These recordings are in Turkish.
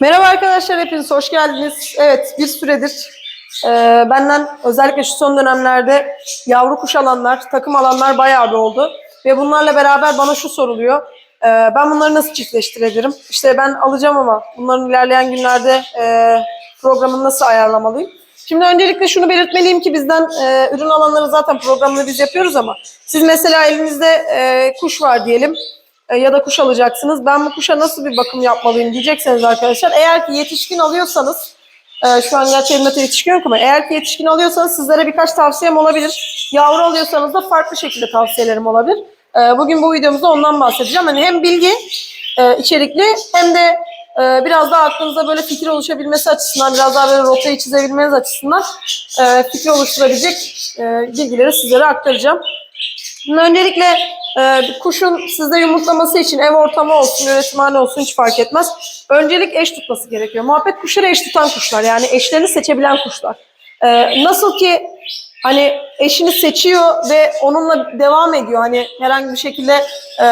Merhaba arkadaşlar hepiniz hoş geldiniz. Evet bir süredir e, benden özellikle şu son dönemlerde yavru kuş alanlar, takım alanlar bayağı bir oldu. Ve bunlarla beraber bana şu soruluyor. E, ben bunları nasıl çiftleştirebilirim? İşte ben alacağım ama bunların ilerleyen günlerde e, programını nasıl ayarlamalıyım? Şimdi öncelikle şunu belirtmeliyim ki bizden e, ürün alanları zaten programını biz yapıyoruz ama siz mesela elinizde e, kuş var diyelim e, ya da kuş alacaksınız. Ben bu kuşa nasıl bir bakım yapmalıyım diyecekseniz arkadaşlar. Eğer ki yetişkin alıyorsanız, e, şu an gerçi elimde yetişkin yok ama eğer ki yetişkin alıyorsanız sizlere birkaç tavsiyem olabilir. Yavru alıyorsanız da farklı şekilde tavsiyelerim olabilir. E, bugün bu videomuzda ondan bahsedeceğim. Hani hem bilgi içerikli hem de biraz daha aklınıza böyle fikir oluşabilmesi açısından, biraz daha böyle rotayı çizebilmeniz açısından fikir oluşturabilecek e, bilgileri sizlere aktaracağım. Öncelikle e, kuşun sizde yumurtlaması için ev ortamı olsun, üretimhane olsun hiç fark etmez. Öncelik eş tutması gerekiyor. Muhabbet kuşları eş tutan kuşlar yani eşlerini seçebilen kuşlar. E, nasıl ki hani eşini seçiyor ve onunla devam ediyor. Hani herhangi bir şekilde e,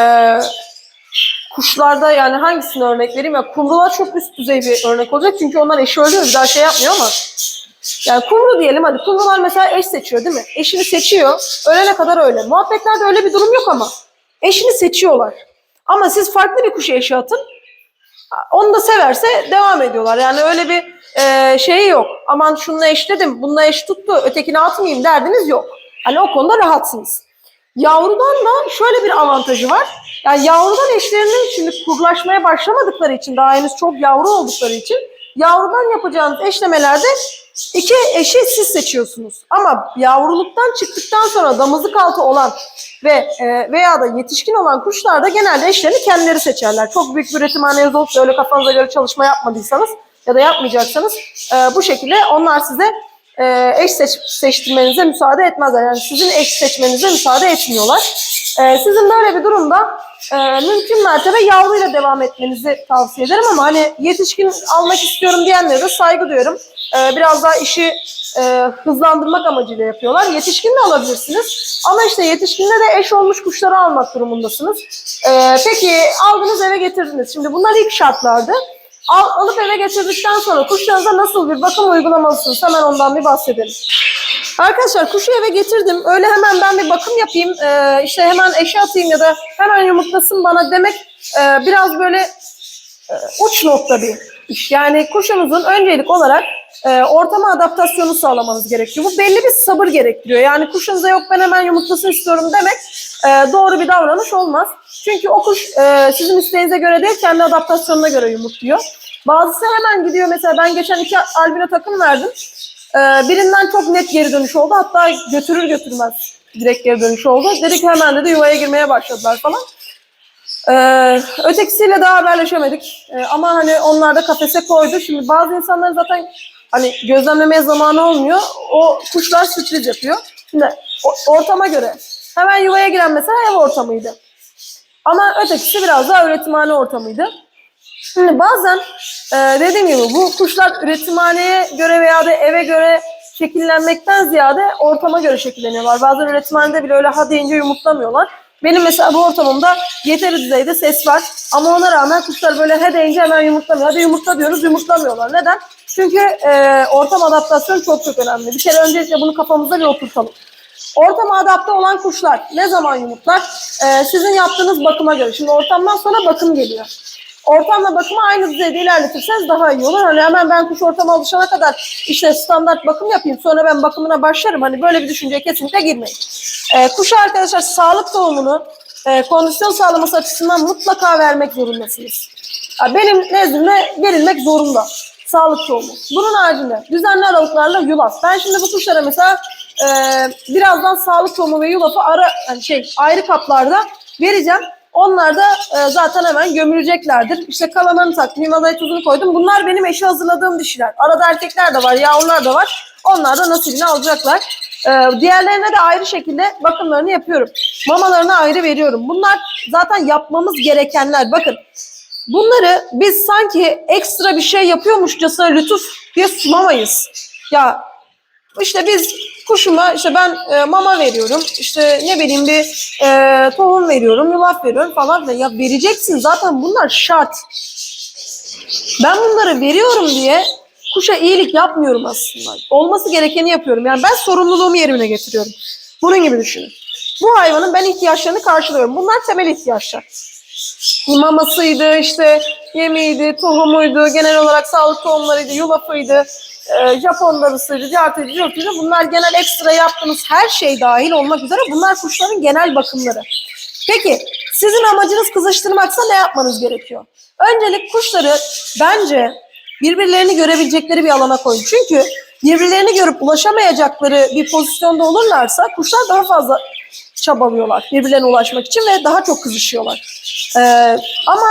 kuşlarda yani hangisini örnek vereyim ya kumrular çok üst düzey bir örnek olacak çünkü onlar eşi ölüyor bir daha şey yapmıyor ama yani kumru diyelim hadi kumrular mesela eş seçiyor değil mi? Eşini seçiyor. Ölene kadar öyle. Muhabbetlerde öyle bir durum yok ama. Eşini seçiyorlar. Ama siz farklı bir kuşu eşe atın. Onu da severse devam ediyorlar. Yani öyle bir e, şey yok. Aman şununla eşledim, bununla eş tuttu, ötekini atmayayım derdiniz yok. Hani o konuda rahatsınız. Yavrudan da şöyle bir avantajı var. Yani yavrudan eşlerinin şimdi kurlaşmaya başlamadıkları için, daha henüz çok yavru oldukları için yavrudan yapacağınız eşlemelerde iki eşi siz seçiyorsunuz. Ama yavruluktan çıktıktan sonra damızlık altı olan ve e, veya da yetişkin olan kuşlar da genelde eşlerini kendileri seçerler. Çok büyük bir üretimhaneniz olup da öyle kafanıza göre çalışma yapmadıysanız ya da yapmayacaksanız e, bu şekilde onlar size e, eş seç, seçtirmenize müsaade etmezler. Yani sizin eş seçmenize müsaade etmiyorlar. E, sizin böyle bir durumda e, mümkün mertebe yavruyla devam etmenizi tavsiye ederim ama hani yetişkin almak istiyorum diyenlere de saygı duyuyorum. E, biraz daha işi e, hızlandırmak amacıyla yapıyorlar. Yetişkin de alabilirsiniz. Ama işte yetişkinde de eş olmuş kuşları almak durumundasınız. E, peki aldınız eve getirdiniz. Şimdi bunlar ilk şartlardı. Al, alıp eve getirdikten sonra kuşlarınıza nasıl bir bakım uygulamalısınız? Hemen ondan bir bahsedelim. Arkadaşlar kuşu eve getirdim. Öyle hemen ben bir bakım yapayım. e, işte hemen eşe atayım ya da hemen yumurtlasın bana demek e, biraz böyle e, uç nokta bir iş. Yani kuşunuzun öncelik olarak e, ortama adaptasyonu sağlamanız gerekiyor. Bu belli bir sabır gerektiriyor. Yani kuşunuza yok ben hemen yumurtlasın istiyorum demek e, doğru bir davranış olmaz. Çünkü o kuş e, sizin isteğinize göre değil kendi adaptasyonuna göre yumurtluyor. Bazısı hemen gidiyor mesela ben geçen iki albino takım verdim. E, birinden çok net geri dönüş oldu. Hatta götürür götürmez direkt geri dönüş oldu. Dedik hemen dedi yuvaya girmeye başladılar falan. Ee, ötekisiyle daha haberleşemedik. Ee, ama hani onlar da kafese koydu. Şimdi bazı insanların zaten hani gözlemlemeye zamanı olmuyor. O kuşlar sürpriz yapıyor. Şimdi ortama göre hemen yuvaya giren mesela ev ortamıydı. Ama ötekisi biraz daha üretimhane ortamıydı. Şimdi bazen e, dediğim gibi bu kuşlar üretimhaneye göre veya da eve göre şekillenmekten ziyade ortama göre şekilleniyorlar. Bazen üretimhanede bile öyle ha deyince yumurtlamıyorlar. Benim mesela bu ortamımda yeteri düzeyde ses var. Ama ona rağmen kuşlar böyle he deyince hemen yumurtlamıyor. Hadi yumurtla diyoruz yumurtlamıyorlar. Neden? Çünkü e, ortam adaptasyonu çok çok önemli. Bir kere öncelikle bunu kafamıza bir oturtalım. Ortama adapte olan kuşlar ne zaman yumurtlar? E, sizin yaptığınız bakıma göre. Şimdi ortamdan sonra bakım geliyor. Ortamla bakımı aynı düzeyde ilerletirseniz daha iyi olur. Hani hemen ben kuş ortama alışana kadar işte standart bakım yapayım sonra ben bakımına başlarım. Hani böyle bir düşünceye kesinlikle girmeyin. Ee, kuşa arkadaşlar sağlık tohumunu e, kondisyon sağlaması açısından mutlaka vermek zorundasınız. Benim nezdimde verilmek zorunda. Sağlık tohumu. Bunun haricinde düzenli aralıklarla yulaf. Ben şimdi bu kuşlara mesela e, birazdan sağlık tohumu ve yulafı ara yani şey ayrı kaplarda vereceğim. Onlar da e, zaten hemen gömüleceklerdir. İşte kalanını taktım, himalaya tuzunu koydum. Bunlar benim eşi hazırladığım dişiler. Arada erkekler de var, yavrular da var. Onlar da nasibini alacaklar. E, diğerlerine de ayrı şekilde bakımlarını yapıyorum. Mamalarını ayrı veriyorum. Bunlar zaten yapmamız gerekenler. Bakın bunları biz sanki ekstra bir şey yapıyormuşçasına lütuf diye sunamayız. Ya işte biz kuşuma işte ben e, mama veriyorum. işte ne bileyim bir e, tohum veriyorum, yulaf veriyorum falan filan. Ya vereceksin zaten bunlar şart. Ben bunları veriyorum diye kuşa iyilik yapmıyorum aslında. Olması gerekeni yapıyorum. Yani ben sorumluluğumu yerine getiriyorum. Bunun gibi düşünün. Bu hayvanın ben ihtiyaçlarını karşılıyorum. Bunlar temel ihtiyaçlar. Mamasıydı, işte yemeğiydi, tohumuydu, genel olarak sağlık tohumlarıydı, yulafıydı, e, Japon darısıydı, cartıydı, curtuydu. Bunlar genel ekstra yaptığınız her şey dahil olmak üzere bunlar kuşların genel bakımları. Peki sizin amacınız kızıştırmaksa ne yapmanız gerekiyor? Öncelik kuşları bence birbirlerini görebilecekleri bir alana koyun. Çünkü birbirlerini görüp ulaşamayacakları bir pozisyonda olurlarsa kuşlar daha fazla çabalıyorlar birbirlerine ulaşmak için ve daha çok kızışıyorlar. Ee, ama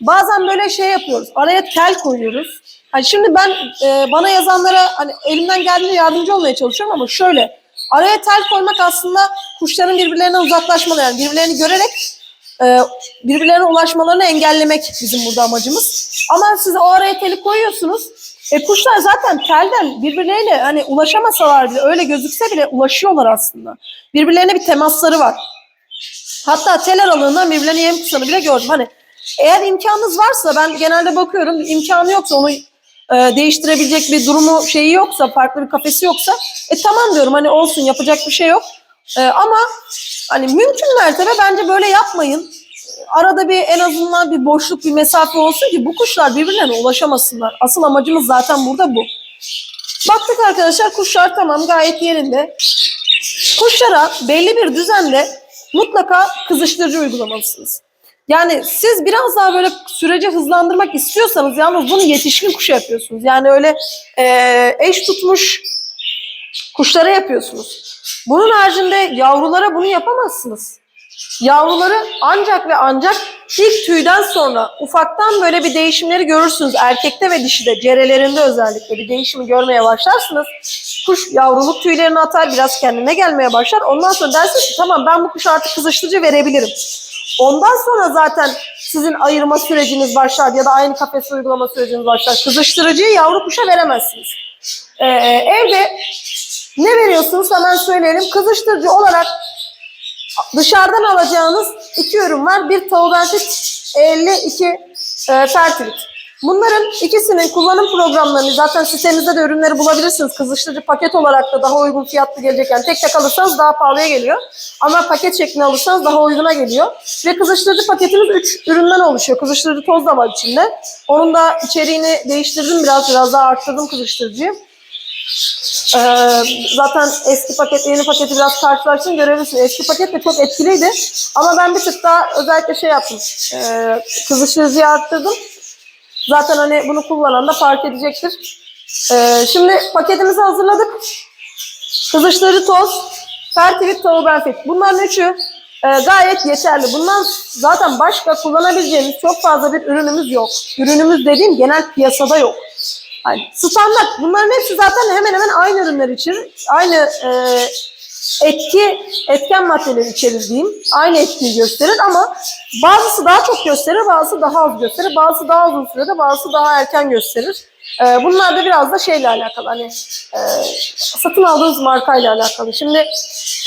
bazen böyle şey yapıyoruz. Araya tel koyuyoruz. Hani şimdi ben e, bana yazanlara hani elimden geldiğince yardımcı olmaya çalışıyorum ama şöyle araya tel koymak aslında kuşların birbirlerinden uzaklaşmaları yani birbirlerini görerek e, birbirlerine ulaşmalarını engellemek bizim burada amacımız. Ama siz o araya teli koyuyorsunuz. E, kuşlar zaten telden birbirleriyle hani ulaşamasalar bile öyle gözükse bile ulaşıyorlar aslında. Birbirlerine bir temasları var. Hatta tel aralığından birbirlerine yem kısanı bile gördüm. Hani eğer imkanınız varsa ben genelde bakıyorum imkanı yoksa onu e, değiştirebilecek bir durumu şeyi yoksa farklı bir kafesi yoksa e tamam diyorum hani olsun yapacak bir şey yok. E, ama hani mümkün mertebe bence böyle yapmayın. Arada bir en azından bir boşluk bir mesafe olsun ki bu kuşlar birbirlerine ulaşamasınlar. Asıl amacımız zaten burada bu. Baktık arkadaşlar kuşlar tamam gayet yerinde. Kuşlara belli bir düzende mutlaka kızıştırıcı uygulamalısınız. Yani siz biraz daha böyle süreci hızlandırmak istiyorsanız yalnız bunu yetişkin kuşa yapıyorsunuz. Yani öyle eee, eş tutmuş kuşlara yapıyorsunuz. Bunun haricinde yavrulara bunu yapamazsınız. Yavruları ancak ve ancak ilk tüyden sonra ufaktan böyle bir değişimleri görürsünüz. Erkekte ve dişide, cerelerinde özellikle bir değişimi görmeye başlarsınız. Kuş yavruluk tüylerini atar, biraz kendine gelmeye başlar. Ondan sonra dersiniz ki tamam ben bu kuşa artık kızıştırıcı verebilirim. Ondan sonra zaten sizin ayırma süreciniz başlar ya da aynı kafes uygulama süreciniz başlar. Kızıştırıcıyı yavru kuşa veremezsiniz. Ee, evde ne veriyorsunuz hemen söyleyelim. Kızıştırıcı olarak dışarıdan alacağınız iki ürün var. Bir Taubentit 52 e, Fertilit. Bunların ikisinin kullanım programlarını zaten sitemizde de ürünleri bulabilirsiniz. Kızıştırıcı paket olarak da daha uygun fiyatlı gelecek. Yani tek tek alırsanız daha pahalıya geliyor. Ama paket şeklinde alırsanız daha uyguna geliyor. Ve kızıştırıcı paketimiz 3 üründen oluşuyor. Kızıştırıcı toz da var içinde. Onun da içeriğini değiştirdim biraz. Biraz daha arttırdım kızıştırıcıyı. Ee, zaten eski paketle yeni paketi biraz karşılaştın görebilirsin. Eski paket de çok etkiliydi. Ama ben bir tık daha özellikle şey yaptım. Ee, kızıştırıcıyı arttırdım. Zaten hani bunu kullanan da fark edecektir. Ee, şimdi paketimizi hazırladık. Kızıştırıcı toz, Fertivit, Taubenfit. Bunların üçü e, gayet yeterli. Bundan zaten başka kullanabileceğimiz çok fazla bir ürünümüz yok. Ürünümüz dediğim genel piyasada yok. Yani standart. Bunların hepsi zaten hemen hemen aynı ürünler içerir. Aynı e, etki, etken maddeleri içerir diyeyim. Aynı etkiyi gösterir ama bazısı daha çok gösterir, bazısı daha az gösterir. Bazısı daha uzun sürede, bazısı daha erken gösterir. E, bunlar da biraz da şeyle alakalı. Hani e, satın aldığınız markayla alakalı. Şimdi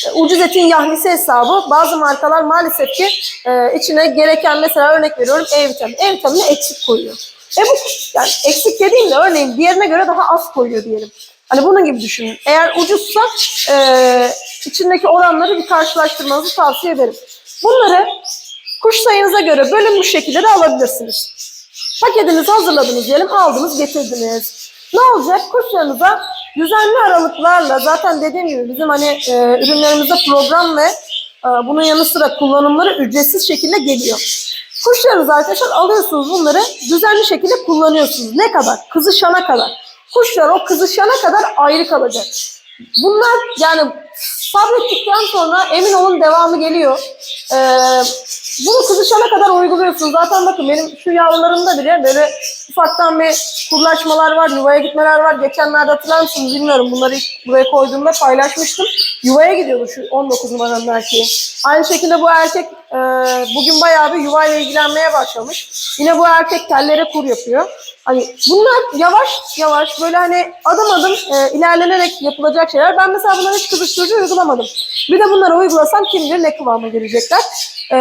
e, ucuz etin yahnisi hesabı bazı markalar maalesef ki e, içine gereken mesela örnek veriyorum E vitamini. E vitamini eksik koyuyor. E bu yani eksik dediğim de örneğin diğerine göre daha az koyuyor diyelim. Hani bunun gibi düşünün. Eğer ucuzsa e, içindeki oranları bir karşılaştırmanızı tavsiye ederim. Bunları kuş sayınıza göre bölünmüş şekilde de alabilirsiniz. Paketinizi hazırladınız diyelim, aldınız, getirdiniz. Ne olacak? Kuşlarınıza düzenli aralıklarla zaten dediğim gibi bizim hani e, ürünlerimizde program ve e, bunun yanı sıra kullanımları ücretsiz şekilde geliyor. Kuşlarınızı arkadaşlar alıyorsunuz bunları düzenli şekilde kullanıyorsunuz. Ne kadar? Kızışana kadar. Kuşlar o kızışana kadar ayrı kalacak. Bunlar yani sabrettikten sonra emin olun devamı geliyor. Ee, bunu kızışana kadar uyguluyorsunuz. Zaten bakın benim şu yavrularımda bile böyle ufaktan bir kurlaşmalar var, yuvaya gitmeler var. Geçenlerde hatırlar mısınız bilmiyorum. Bunları ilk buraya koyduğumda paylaşmıştım. Yuvaya gidiyordu şu 19 numaranın erkeği. Aynı şekilde bu erkek e, bugün bayağı bir yuvayla ilgilenmeye başlamış. Yine bu erkek tellere kur yapıyor. Hani bunlar yavaş yavaş böyle hani adım adım e, ilerlenerek yapılacak şeyler. Ben mesela bunları hiç kızıştırıcı uygulamadım. Bir de bunları uygulasam kim bilir ne kıvama gelecekler. E,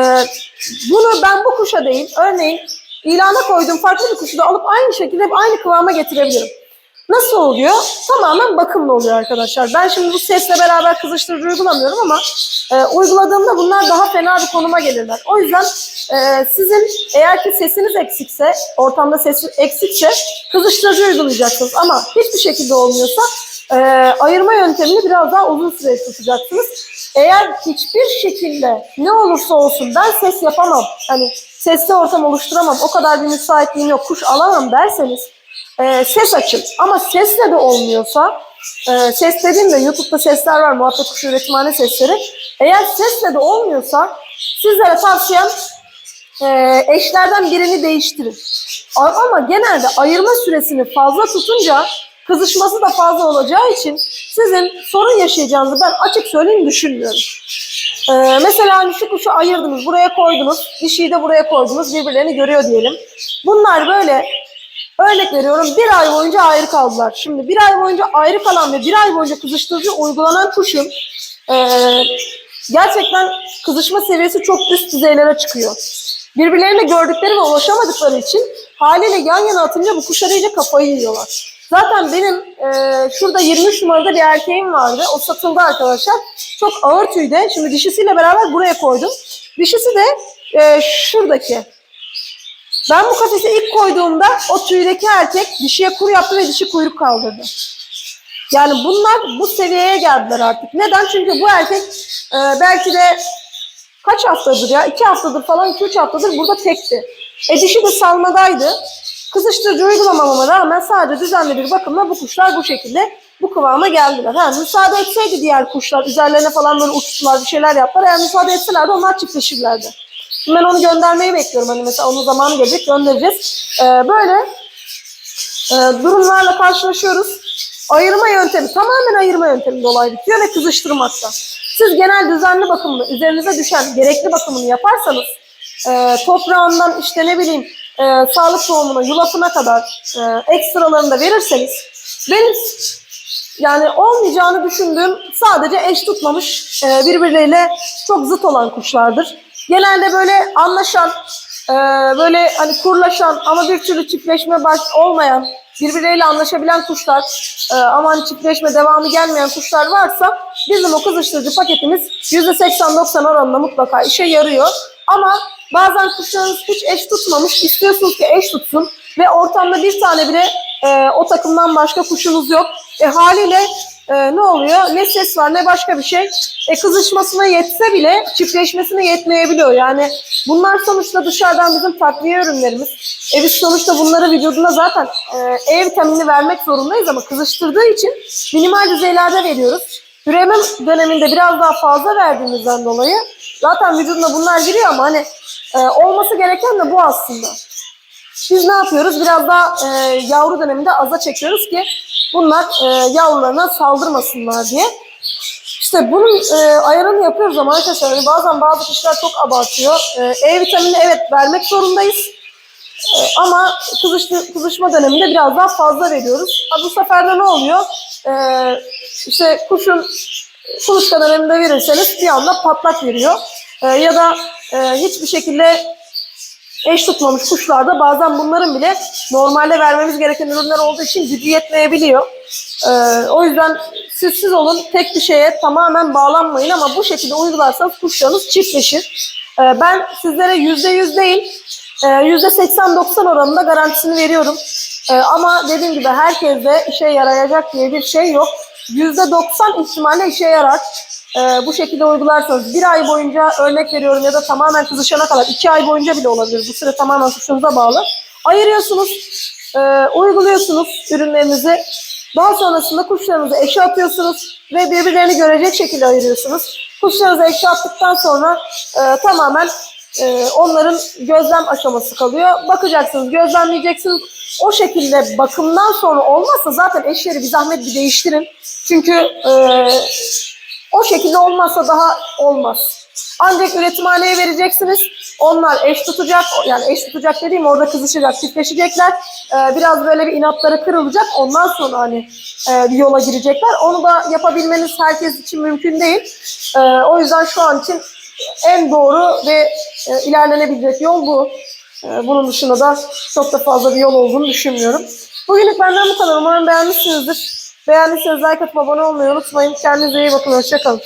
bunu ben bu kuşa değil, örneğin ilana koyduğum farklı bir kuşu da alıp aynı şekilde aynı kıvama getirebilirim. Nasıl oluyor? Tamamen bakımlı oluyor arkadaşlar. Ben şimdi bu sesle beraber kızıştırıcı uygulamıyorum ama e, uyguladığımda bunlar daha fena bir konuma gelirler. O yüzden e, sizin eğer ki sesiniz eksikse, ortamda ses eksikse kızıştırıcı uygulayacaksınız. Ama hiçbir şekilde olmuyorsa e, ayırma yöntemini biraz daha uzun süre tutacaksınız. Eğer hiçbir şekilde ne olursa olsun ben ses yapamam, hani sesli ortam oluşturamam, o kadar bir müsaitliğim yok, kuş alamam derseniz e, ses açın. Ama sesle de olmuyorsa, e, ses dediğimde YouTube'da sesler var, muhabbet kuşu üretimhane sesleri. Eğer sesle de olmuyorsa sizlere tavsiyem e, eşlerden birini değiştirin. Ama genelde ayırma süresini fazla tutunca kızışması da fazla olacağı için sizin sorun yaşayacağınızı ben açık söyleyeyim düşünmüyorum. Ee, mesela hani şu kuşu ayırdınız, buraya koydunuz, dişiyi de buraya koydunuz, birbirlerini görüyor diyelim. Bunlar böyle, örnek veriyorum, bir ay boyunca ayrı kaldılar. Şimdi bir ay boyunca ayrı kalan ve bir ay boyunca kızıştırıcı uygulanan kuşun ee, gerçekten kızışma seviyesi çok üst düzeylere çıkıyor. Birbirlerini gördükleri ve ulaşamadıkları için haliyle yan yana atınca bu kuşlar iyice kafayı yiyorlar. Zaten benim e, şurada 23 numarada bir erkeğim vardı. O satıldı arkadaşlar. Çok ağır tüyde. Şimdi dişisiyle beraber buraya koydum. Dişisi de e, şuradaki. Ben bu kafese ilk koyduğumda o tüydeki erkek dişiye kur yaptı ve dişi kuyruk kaldırdı. Yani bunlar bu seviyeye geldiler artık. Neden? Çünkü bu erkek e, belki de kaç haftadır ya? iki haftadır falan, iki üç haftadır burada tekti. E dişi de salmadaydı. Kızıştırıcı uygulamamama rağmen sadece düzenli bir bakımla bu kuşlar bu şekilde bu kıvama geldiler. Ha, müsaade etseydi diğer kuşlar üzerlerine falan böyle uçtular bir şeyler yaptılar. Eğer müsaade etselerdi onlar çiftleşirlerdi. Ben onu göndermeyi bekliyorum. Hani mesela onun zamanı gelecek göndereceğiz. Ee, böyle e, durumlarla karşılaşıyoruz. Ayırma yöntemi, tamamen ayırma yönteminde olay bitiyor ve kızıştırmakta. Siz genel düzenli bakımını, üzerinize düşen gerekli bakımını yaparsanız, e, toprağından işte ne bileyim e, sağlık tohumuna, yulafına kadar e, ekstralarını da verirseniz, benim yani olmayacağını düşündüğüm sadece eş tutmamış e, birbirleriyle çok zıt olan kuşlardır. Genelde böyle anlaşan, e, böyle hani kurlaşan ama bir türlü çiftleşme baş olmayan, birbirleriyle anlaşabilen kuşlar e, ama çiftleşme devamı gelmeyen kuşlar varsa bizim o kızıştırıcı paketimiz %80-90 oranında mutlaka işe yarıyor. Ama bazen kuşlarınız hiç eş tutmamış, istiyorsunuz ki eş tutsun ve ortamda bir tane bile e, o takımdan başka kuşunuz yok. E, haliyle e, ne oluyor? Ne ses var ne başka bir şey. E, kızışmasına yetse bile çiftleşmesine yetmeyebiliyor. Yani bunlar sonuçta dışarıdan bizim takviye ürünlerimiz. E biz sonuçta bunları vücuduna zaten e, E vitaminini vermek zorundayız ama kızıştırdığı için minimal düzeylerde veriyoruz. Üreme döneminde biraz daha fazla verdiğimizden dolayı zaten vücuduna bunlar giriyor ama hani e, olması gereken de bu aslında. Biz ne yapıyoruz? Biraz daha e, yavru döneminde aza çekiyoruz ki bunlar e, yavrularına saldırmasınlar diye. İşte bunun e, ayarını yapıyoruz ama arkadaşlar hani bazen bazı kişiler çok abartıyor. E, e vitamini evet vermek zorundayız. E, ama kızıştı, kızışma döneminde biraz daha fazla veriyoruz. Ha, bu sefer de ne oluyor? E, işte kuşun kuluçka döneminde verirseniz bir anda patlak veriyor. E, ya da e, hiçbir şekilde eş tutmamış kuşlarda bazen bunların bile normalde vermemiz gereken ürünler olduğu için gücü yetmeyebiliyor. Ee, o yüzden siz olun tek bir şeye tamamen bağlanmayın ama bu şekilde uygularsanız kuşlarınız çiftleşir. Ee, ben sizlere yüzde yüz değil e, yüzde 80-90 oranında garantisini veriyorum. Ee, ama dediğim gibi herkese işe yarayacak diye bir şey yok. Yüzde 90 ihtimalle işe yarar. Ee, bu şekilde uygularsanız bir ay boyunca örnek veriyorum ya da tamamen kızışana kadar iki ay boyunca bile olabilir. Bu süre tamamen kuşunuza bağlı. Ayırıyorsunuz, e, uyguluyorsunuz ürünlerinizi. Daha sonrasında kuşlarınızı eşe atıyorsunuz ve birbirlerini görecek şekilde ayırıyorsunuz. Kuşlarınızı eşe attıktan sonra e, tamamen e, onların gözlem aşaması kalıyor. Bakacaksınız, gözlemleyeceksiniz. O şekilde bakımdan sonra olmazsa zaten eşleri bir zahmet bir değiştirin. Çünkü e, o şekilde olmazsa daha olmaz. Ancak üretimhaneye vereceksiniz. Onlar eş tutacak. Yani eş tutacak dediğim orada kızışacak, çiftleşecekler. Ee, biraz böyle bir inatları kırılacak. Ondan sonra hani e, bir yola girecekler. Onu da yapabilmeniz herkes için mümkün değil. Ee, o yüzden şu an için en doğru ve e, ilerlenebilecek yol bu. Ee, bunun dışında da çok da fazla bir yol olduğunu düşünmüyorum. Bugünlük benden bu kadar. Umarım beğenmişsinizdir. Beğendiyseniz like atıp abone olmayı unutmayın. Kendinize iyi bakın. Hoşçakalın.